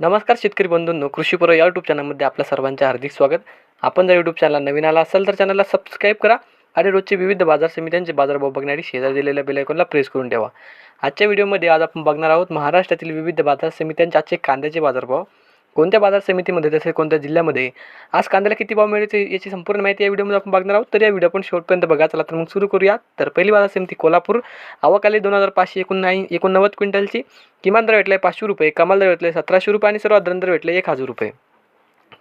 नमस्कार शेतकरी बंधूंनो कृषीपूर्व या यूट्यूब चॅनलमध्ये आपल्या सर्वांचे हार्दिक स्वागत. आपण जर यूट्यूब चॅनल नवीन आला असेल तर चॅनलला सबस्क्राईब करा आणि रोजचे विविध बाजार समित्यांचे बाजारभाव बघण्यासाठी शेजार दिलेल्या बेलायकॉनला प्रेस करून ठेवा. आजच्या व्हिडिओमध्ये आज आपण बघणार आहोत महाराष्ट्रातील विविध बाजार समित्यांचे आजचे कांद्याचे बाजारभाव. कोणत्या बाजार समितीमध्ये तसेच कोणत्या जिल्ह्यामध्ये? आज कांद्याला किती भाव मिळते याची संपूर्ण माहिती या व्हिडिओमध्ये आपण बघणार आहोत. तर या व्हिडिओ आपण शेवटपर्यंत बघा. चला तर मग सुरू करूया. तर पहिली बाजार समिती कोल्हापूर. आवाकाली दोन हजार पाचशे एकोणनाई एकोणनव्वद क्विंटलची. किमान दर भेटले पाचशे रुपये. कमाल दर भेटले सतराशे रुपये आणि सर्वात दर भेटले एक हजार रुपये.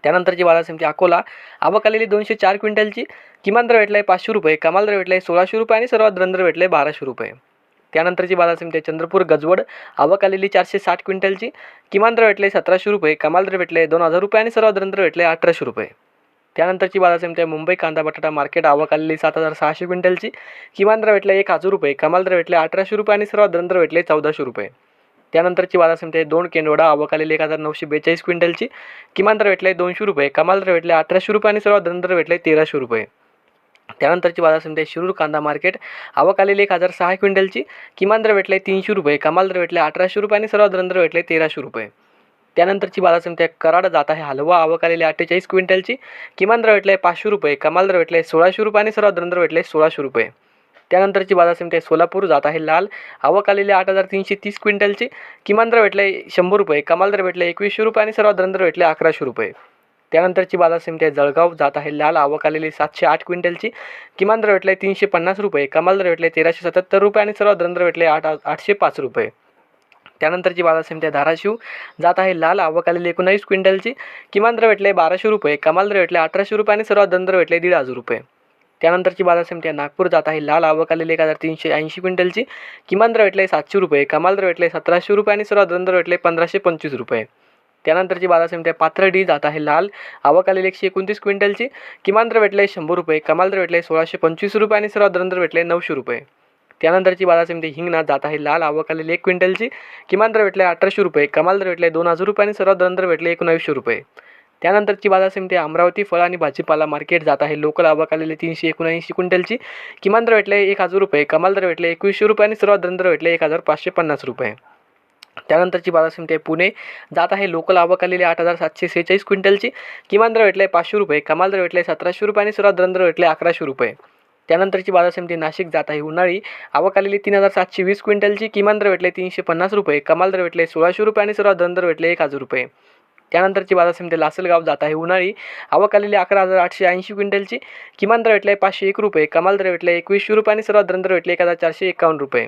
त्यानंतरची बाजार समिती अकोला. आवक आलेली दोनशे चार क्विंटलची. किमान दर आहे पाचशे रुपये. कमाल दर भेटले सोळाशे रुपये आणि सर्वात दर भेटले बाराशे रुपये. त्यानंतरची बाजार समिती चंद्रपूर गजवड. आवक आलेली चारशे साठ क्विंटलची. किमान दर भेटले सतराशे रुपये कमाल दर भेटले दोन हजार रुपये आणि सर्वात दर भेटले अठराशे रुपये. त्यानंतरची बाजार समिती आहे मुंबई कांदा बटाटा मार्केट. आवक आलेली सात हजार सहाशे क्विंटलची. किमान दर भेटले एक हजार रुपये कमाल दर भेटले अठराशे रुपये आणि सर्वात दर भेटले चौदाशे रुपये. त्यानंतरची बाजार समिती आहे दोन केंडवडा आवक आलेली एक हजार नऊशे बेचाळीस क्विंटलची. किमान दर भेटले दोनशे रुपये कमाल दर भेटले अठराशे रुपये आणि सर्वात दर भेटले तेराशे रुपये. त्यानंतरची बाजार समिती आहे शिरूर कांदा मार्केट. आवक आलेली एक हजार सहा क्विंटलची. किमान दर भेटले तीनशे रुपये. कमाल दर भेटले अठराशे रुपये आणि सर्वात दर भेटले तेराशे रुपये. त्यानंतरची बाजार समिती आहे कराड. जात आहे हलवा. आवक आलेली अठ्ठेचाळीस क्विंटलची. किमान दर भेटले पाचशे रुपये. कमाल दर भेटले सोळाशे रुपये आणि सर्वात दर भेटले सोळाशे रुपये. त्यानंतरची बाजार समिती आहे सोलापूर. जात आहे लाल. आवक आलेली आठ हजार तीनशे तीस क्विंटलची. किमान दर भेटले शंभर रुपये. कमाल दर भेटले एकवीसशे रुपये आणि सर्वात दर भेटले अकराशे रुपये. त्यानंतरची बाजार समिती आहे जळगाव. जात आहे लाल. आवक आलेली सातशे आठ क्विंटलची. किमान दर भेटले तीनशे पन्नास रुपये. कमाल दर भेटले तेराशे सत्याहत्तर रुपये आणि सर्वात दर भेटले आठ आठशे पाच रुपये. त्यानंतरची बाजार समिती आहे धाराशिव. जात आहे लाल. आवक आलेली एकोणावीस क्विंटलची. किमान दर भेटले बाराशे रुपये. कमाल दर भेटले अठराशे रुपये आणि सर्वात दर भेटले दीड हजार रुपये. त्यानंतरची बाजार समिती आहे नागपूर. जात आहे लाल. आवक आलेली एक हजार तीनशे ऐंशी क्विंटलची. किमान दर भेटले सातशे रुपये. कमाल दर भेटले सतराशे रुपये आणि सर्वात दर भेटले पंधराशे पंचवीस रुपये. त्यानंतरची बाजार समिती आहे डी जात आहे लाल. आवक आलेली एकशे एकोणतीस क्विंटलची. किमान दर भेटले शंभर रुपये कमाल दर भेटले सोळाशे पंचवीस रुपये आणि सर्वात दर भेटले नऊशे रुपये. त्यानंतरची बाजार समिती हिंगणा जात आहे लाल. आवक आलेली एक क्विंटलची. किमान दर भेटले अठराशे रुपये कमाल दर भेटले दोन हजार रुपये आणि सर्वात दर भेटले एकोणावीसशे रुपये. त्यानंतरची बाजार समिती अमरावती फळ आणि भाजीपाला मार्केट जात आहे लोकल. आवक आलेली तीनशे एकोणऐंशी क्विंटलची. किमान दर भेटले एक हजार रुपये कमाल दर भेटले एकवीसशे रुपये आणि सर्वात दर भेटले एक हजार पाचशे पन्नास रुपये. त्यानंतरची बाजार समिती आहे पुणे. जात आहे लोकल आवक आलेली आठ हजार सातशे सेहेचाळीस क्विंटलची. किमान दर भेटले पाचशे रुपये कमाल दर भेटले सतराशे रुपये आणि सर्वात दर भेटले अकराशे रुपये. त्यानंतरची बाजार समिती नाशिक जात आहे उन्हाळी. आवक आलेली तीन हजार सातशे वीस क्विंटलची. किमान दर भेटले तीनशे पन्नास रुपये कमाल दर भेटले सोळाशे रुपये आणि सर्वात दर भेटले एक हजार रुपये. त्यानंतरची बाजार समिती लासलगाव जात आहे उन्हाळी. आवक आलेली अकरा हजार आठशे ऐंशी क्विंटलची. किमान दर भेटले पाचशे एक रुपये कमाल दर भेटले एकवीसशे रुपये आणि सर्वात दर भेटले एक हजार चारशे एकावन्न रुपये.